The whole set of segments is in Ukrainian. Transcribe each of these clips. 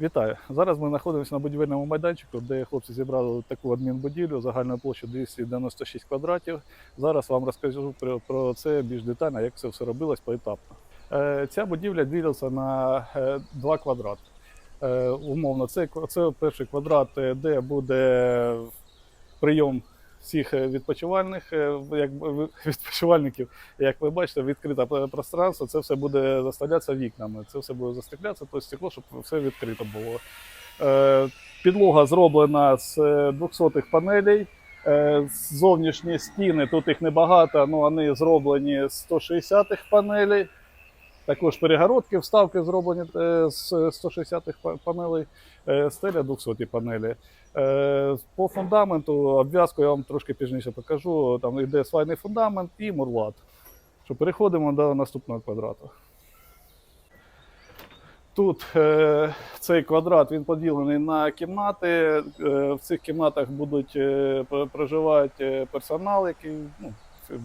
Вітаю! Зараз ми знаходимося на будівельному майданчику, де хлопці зібрали таку адмінбудівлю загальною площею 296 квадратів. Зараз вам розкажу про, це більш детально, як це все робилось поетапно. Е, ця будівля ділиться на е, два квадрати. Е, умовно, це, це перший квадрат, де буде прийом всіх е, відпочивальних е, як, відпочивальників. Як ви бачите, відкрите пространство, це все буде заставлятися вікнами. Це все буде застеклятися, то стекло, щоб все відкрито було. Е, Підлога зроблена з 200-х панелей. Зовнішні стіни, тут їх небагато, але вони зроблені з 160-х панелей. Також перегородки, вставки зроблені е, з 160-х панелей, е, стеля 200 панелі. Е, По фундаменту обв'язку я вам трошки пізніше покажу. Там йде свайний фундамент і мурлат. Що переходимо до наступного квадрату. Тут е, цей квадрат він поділений на кімнати. Е, в цих кімнатах будуть е, проживати персонал, який ну,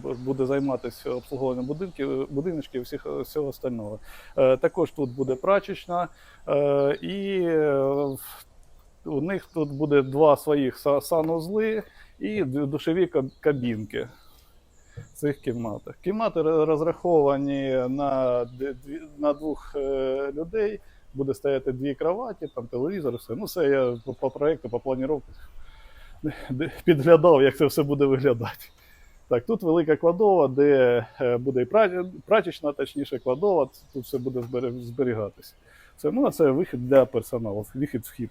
буде займатися обслуговуванням будинків, будиночків всіх, всього остального. Е, також тут буде прачечна, е, і е, у них тут буде два своїх санузли і душові кабінки цих кімнатах. Кімнати розраховані на, на двох людей. Буде стояти дві кроваті, там телевізор, все. Ну, все я по, по проєкту, по планіровці підглядав, як це все буде виглядати. Так, тут велика кладова, де е, буде і прачечна, точніше, кладова, тут все буде зберігатися. Це, ну, це вихід для персоналу, вихід вхід.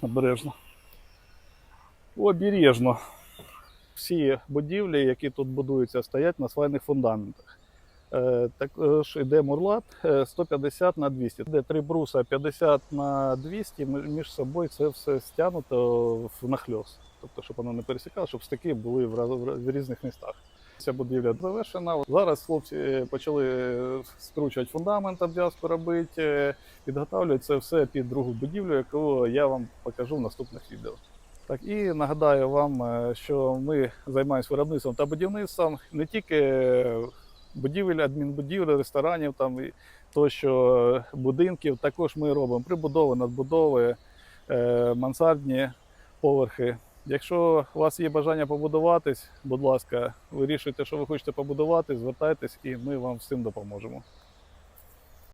Обережно. Обережно. Всі будівлі, які тут будуються, стоять на свайних фундаментах. Е, Також йде мурлат е, 150 на 200. Де три бруса 50 на 200, між собою це все стягнуто в нахльост. Тобто, щоб воно не пересікало, щоб стики були в, різних містах. Ця будівля завершена. Зараз хлопці почали е, скручувати фундамент, обв'язку робити, е, підготовлюють це все під другу будівлю, яку я вам покажу в наступних відео. Так, і нагадаю вам, е, що ми займаємося виробництвом та будівництвом не тільки е, будівель, адмінбудівель, ресторанів там і тощо будинків. Також ми робимо прибудови, надбудови, е, мансардні поверхи. Якщо у вас є бажання побудуватись, будь ласка, вирішуйте, що ви хочете побудувати, звертайтесь, і ми вам всім допоможемо.